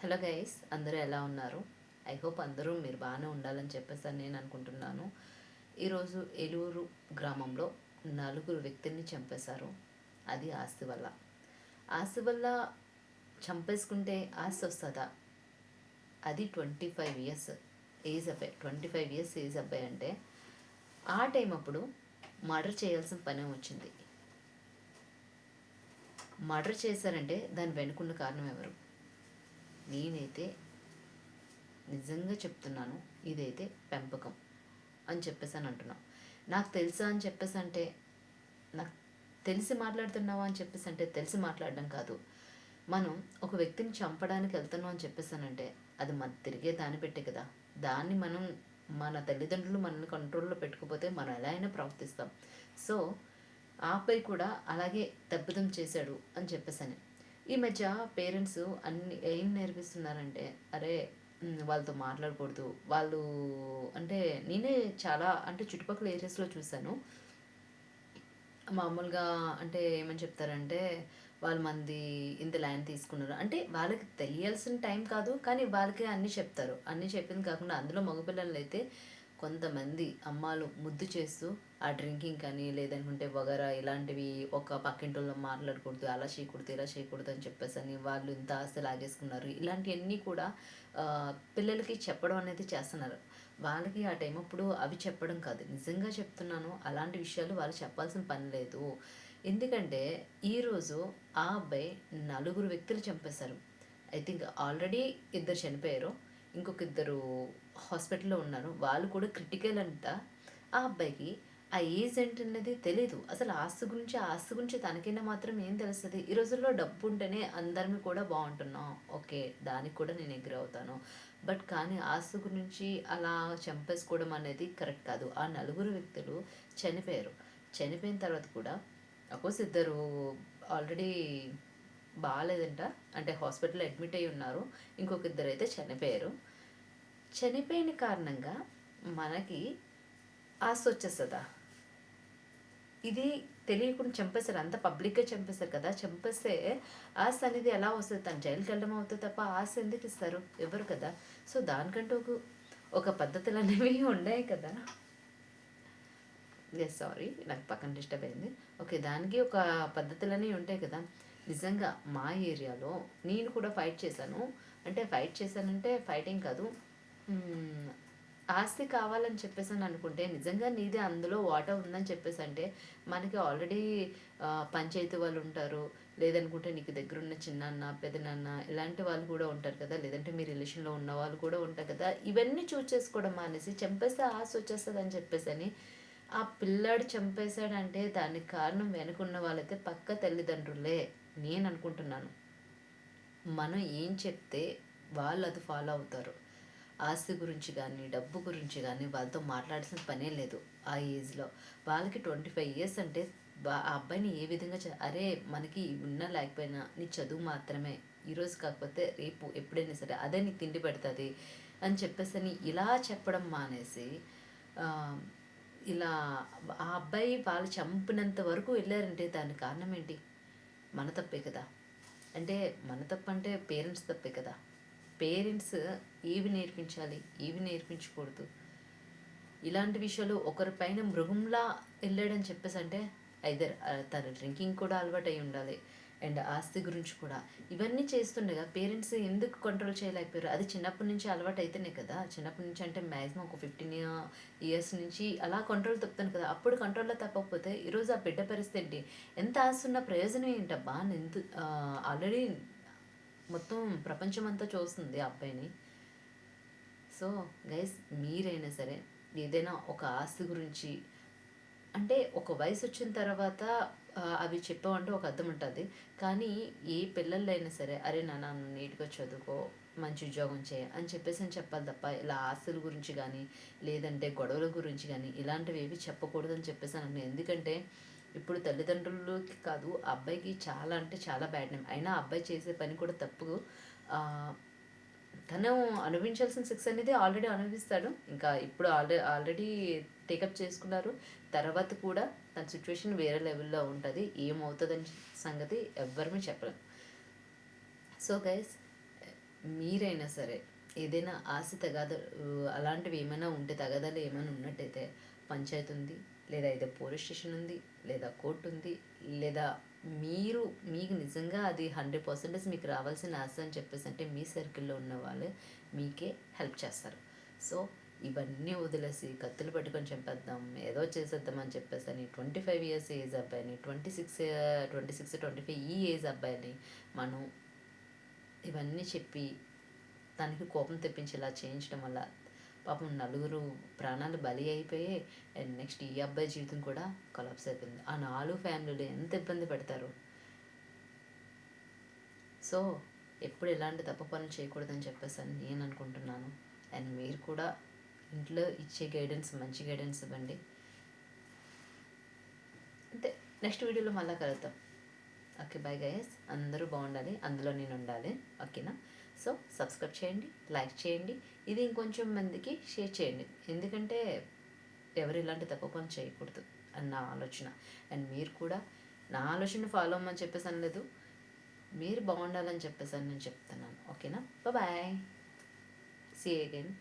Hello guys అందరూ ఎలా ఉన్నారు? ఐ హోప్ అందరూ మీరు బాగానే ఉండాలని చెప్పేసి నేను అనుకుంటున్నాను. ఈరోజు ఏలూరు గ్రామంలో నలుగురు వ్యక్తుల్ని చంపేశారు. అది ఆస్తి వల్ల ఆస్తి వల్ల చంపేసుకుంటే ఆస్తి వస్తుందా? అది ట్వంటీ ఫైవ్ ఇయర్స్ ఏజ్ అబ్బాయి ట్వంటీ ఫైవ్ ఇయర్స్ ఏజ్ అబ్బాయి అంటే ఆ టైం అప్పుడు మర్డర్ చేయాల్సిన పని వచ్చింది. మర్డర్ చేశారంటే దాని వెనుకున్న కారణం ఎవరు? నేనైతే నిజంగా చెప్తున్నాను ఇదైతే పెంపకం అని చెప్పేసి అని అంటున్నాను నాకు తెలుసా అని చెప్పేసి అంటే నాకు తెలిసి మాట్లాడుతున్నావా అని చెప్పేసి అంటే తెలిసి మాట్లాడడం కాదు. మనం ఒక వ్యక్తిని చంపడానికి వెళ్తున్నాం అని చెప్పేసానంటే అది మన తిరిగే దాన్ని పెట్టే కదా. దాన్ని మనం మన తల్లిదండ్రులు మనల్ని కంట్రోల్లో పెట్టుకోపోతే మనం ఎలా అయినా ప్రవర్తిస్తాం. సో ఆపై కూడా అలాగే తప్పిదం చేశాడు అని చెప్పేసాను. ఈ మధ్య పేరెంట్స్ అన్ని ఏం నేర్పిస్తున్నారంటే అరే వాళ్ళతో మాట్లాడకూడదు. వాళ్ళు అంటే నేనే చాలా అంటే చుట్టుపక్కల ఏరియాస్లో చూశాను. మామూలుగా అంటే ఏమని చెప్తారంటే వాళ్ళ మంది ఇంత ల్యాండ్ తీసుకున్నారు. అంటే వాళ్ళకి తెలియాల్సిన టైం కాదు కానీ వాళ్ళకే అన్నీ చెప్తారు. అన్నీ చెప్పింది కాకుండా అందులో మగపిల్లలు అయితే కొంతమంది అమ్మాలు ముద్దు చేస్తూ ఆ డ్రింకింగ్ కానీ లేదనుకుంటే వగరా ఇలాంటివి ఒక పక్కింటిలో మాట్లాడకూడదు అలా చేయకూడదు ఇలా చేయకూడదు అని చెప్పేసి అని వాళ్ళు ఇంత ఆస్తి లాగేసుకున్నారు. ఇలాంటివన్నీ కూడా పిల్లలకి చెప్పడం అనేది చేస్తున్నారు. వాళ్ళకి ఆ టైం అప్పుడు అవి చెప్పడం కాదు. నిజంగా చెప్తున్నాను అలాంటి విషయాలు వాళ్ళు చెప్పాల్సిన పని లేదు. ఎందుకంటే ఈరోజు ఆ అబ్బాయి నలుగురు వ్యక్తులు చంపేశారు. ఐ థింక్ ఆల్రెడీ ఇద్దరు చనిపోయారు ఇంకొక ఇద్దరు హాస్పిటల్లో ఉన్నారు. వాళ్ళు కూడా క్రిటికల్ అంట. ఆ అబ్బాయికి ఆ ఏజ్ ఏంటన్నది తెలీదు. అసలు ఆస్తి గురించి ఆస్తి గురించి తనకైనా మాత్రం ఏం తెలుస్తుంది? ఈ రోజుల్లో డబ్బు ఉంటేనే అందరిని కూడా బాగుంటున్నాం. ఓకే దానికి కూడా నేను ఎగ్రీ అవుతాను. బట్ కానీ ఆస్తి గురించి అలా చంపేసుకోవడం అనేది కరెక్ట్ కాదు. ఆ నలుగురు వ్యక్తులు చనిపోయారు. చనిపోయిన తర్వాత కూడా అపోజ్ ఇద్దరు ఆల్రెడీ బాగాలేదంట అంటే హాస్పిటల్లో అడ్మిట్ అయి ఉన్నారు. ఇంకొక ఇద్దరు అయితే చనిపోయారు. చనిపోయిన కారణంగా మనకి ఆస్తి వచ్చేస్తుందా? ఇది తెలియకుండా చంపేస్తారు అంత పబ్లిక్గా చంపేశారు కదా. చంపేస్తే ఆశ అనేది ఎలా వస్తుంది? తను జైలుకి వెళ్ళడం అవుతుంది తప్ప ఆశ ఎందుకు ఇస్తారు? ఎవరు కదా? సో దానికంటూ ఒక ఒక పద్ధతులు అనేవి ఉన్నాయి కదా. ఎస్ సారీ నాకు పక్కన డిస్టర్బ్ అయింది. ఓకే దానికి ఒక పద్ధతులన్నీ ఉంటాయి కదా. నిజంగా మా ఏరియాలో నేను కూడా ఫైట్ చేశాను. అంటే ఫైట్ చేశానంటే ఫైటింగ్ కాదు. Hmm, ఆస్తి కావాలని చెప్పేసి అని అనుకుంటే నిజంగా నీదే అందులో వాటర్ ఉందని చెప్పేసి అంటే మనకి ఆల్రెడీ పంచాయతీ వాళ్ళు ఉంటారు. లేదనుకుంటే నీకు దగ్గర ఉన్న చిన్నాన్న పెదనాన్న ఇలాంటి వాళ్ళు కూడా ఉంటారు కదా. లేదంటే మీ రిలేషన్లో ఉన్న వాళ్ళు కూడా ఉంటారు కదా. ఇవన్నీ చూస్ చేసుకోవడం మానేసి చంపేస్తే ఆశ వచ్చేస్తుంది అని చెప్పేసి అని ఆ పిల్లాడు చంపేశాడంటే దానికి కారణం వెనుకున్న వాళ్ళైతే పక్క తల్లిదండ్రులే నేను అనుకుంటున్నాను మనం ఏం చెప్తే వాళ్ళు అది ఫాలో అవుతారు. ఆస్తి గురించి కానీ డబ్బు గురించి కానీ వాళ్ళతో మాట్లాడాల్సిన పనే లేదు ఆ ఏజ్లో. వాళ్ళకి ట్వంటీ ఫైవ్ ఇయర్స్ అంటే బా- ఆ అబ్బాయిని ఏ విధంగా చ- అరే మనకి ఉన్నా లేకపోయినా నీ చదువు మాత్రమే ఈరోజు కాకపోతే రేపు ఎప్పుడైనా సరే అదే నీకు తిండి పెడుతుంది అని చెప్పేసి అని ఇలా చెప్పడం మానేసి ఇలా ఆ అబ్బాయి వాళ్ళు చంపినంత వరకు వెళ్ళారంటే దానికి కారణం ఏంటి? మన తప్పే కదా. అంటే మన తప్పంటే అంటే పేరెంట్స్ తప్పే కదా. పేరెంట్స్ ఏవి నేర్పించాలి ఏవి నేర్పించకూడదు? ఇలాంటి విషయాలు ఒకరిపైన మృగంలా వెళ్ళాడని చెప్పేసి అంటే ఐదర్ తన డ్రింకింగ్ కూడా అలవాటు అయి ఉండాలి. అండ్ ఆస్తి గురించి కూడా. ఇవన్నీ చేస్తుండగా పేరెంట్స్ ఎందుకు కంట్రోల్ చేయలేకపోయారు? అది చిన్నప్పటి నుంచి అలవాటు అయితేనే కదా. చిన్నప్పటి నుంచి అంటే మ్యాక్సిమం ఒక ఫిఫ్టీన్ ఇయర్స్ నుంచి అలా కంట్రోల్ తప్పుతాను కదా. అప్పుడు కంట్రోల్లో తప్పకపోతే ఈరోజు ఆ బిడ్డ పరిస్థితి ఏంటి? ఎంత ఆస్తున్న ప్రయోజనం ఏంటబ్బా? ఎంత ఆల్రెడీ మొత్తం ప్రపంచం అంతా చూస్తుంది ఆ అబ్బాయిని. సో గైస్ మీరైనా సరే ఏదైనా ఒక ఆస్తి గురించి అంటే ఒక వయసు వచ్చిన తర్వాత అవి చెప్పామంటే ఒక అర్థం ఉంటుంది. కానీ ఏ పిల్లలైనా అయినా సరే అరే నాన్న నీట్గా చదువుకో మంచి ఉద్యోగం చేయ అని చెప్పేసి అని చెప్పాలి తప్ప ఇలా ఆస్తుల గురించి కానీ లేదంటే గొడవల గురించి కానీ ఇలాంటివి ఏవి చెప్పకూడదని చెప్పేసి అని ఎందుకంటే ఇప్పుడు తల్లిదండ్రులకి కాదు ఆ అబ్బాయికి చాలా అంటే చాలా బ్యాడ్ నేమ్ అయినా అబ్బాయి చేసే పని కూడా తప్పు. తను అనుభవించాల్సిన శిక్ష అనేది ఆల్రెడీ అనుభవిస్తాడు. ఇంకా ఇప్పుడు ఆల్రెడీ ఆల్రెడీ టేకప్ చేసుకున్నారు. తర్వాత కూడా తన సిచ్యువేషన్ వేరే లెవెల్లో ఉంటుంది. ఏమవుతుందని సంగతి ఎవ్వరమే చెప్పలేం. సో గైస్ మీరైనా సరే ఏదైనా ఆశ తగాద అలాంటివి ఏమైనా ఉంటే తగాదాలు ఏమైనా ఉన్నట్టయితే పంచాయతీ ఉంది. లేదా ఏదో పోలీస్ స్టేషన్ ఉంది లేదా కోర్టు ఉంది లేదా మీరు మీకు నిజంగా అది హండ్రెడ్ పర్సెంటేజ్ మీకు రావాల్సిన ఆశ అని చెప్పేసి అంటే మీ సర్కిల్లో ఉన్న వాళ్ళే మీకే హెల్ప్ చేస్తారు. సో ఇవన్నీ వదిలేసి కత్తులు పట్టుకొని చంపేద్దాం ఏదో చేసేద్దాం అని చెప్పేసి అని ట్వంటీ ఫైవ్ ఇయర్స్ ఏజ్ అబ్బాయిని twenty six twenty six twenty five ఈ ఏజ్ అబ్బాయిని మనం ఇవన్నీ చెప్పి తనకి కోపం తెప్పించేలా చేయించడం వల్ల పాపం నలుగురు ప్రాణాలు బలి అయిపోయి అండ్ నెక్స్ట్ ఈ అబ్బాయి జీవితం కూడా కొలాప్స్ అయిపోయింది. ఆ నాలుగు ఫ్యామిలీలు ఎంత ఇబ్బంది పడతారు? సో ఎప్పుడు ఎలాంటి తప్పు పనులు చేయకూడదని చెప్పేసి అని నేను అనుకుంటున్నాను. అండ్ మీరు కూడా ఇంట్లో ఇచ్చే గైడెన్స్ మంచి గైడెన్స్ ఇవ్వండి. అంతే. నెక్స్ట్ వీడియోలో మళ్ళీ కలుద్దాం. ఓకే బాయ్ గైస్ అందరూ బాగుండాలి. అందులో నేను ఉండాలి. ఓకేనా సో సబ్స్క్రైబ్ చేయండి లైక్ చేయండి. ఇది ఇంకొంచెం మందికి షేర్ చేయండి. ఎందుకంటే ఎవరు ఇలాంటి తప్పు పని చేయకూడదు అని నా ఆలోచన. అండ్ మీరు కూడా నా ఆలోచన ఫాలో అవ్వమని చెప్పేసి అనలేదు మీరు బాగుండాలని చెప్పేసి అని నేను చెప్తున్నాను. ఓకేనా? Bye see again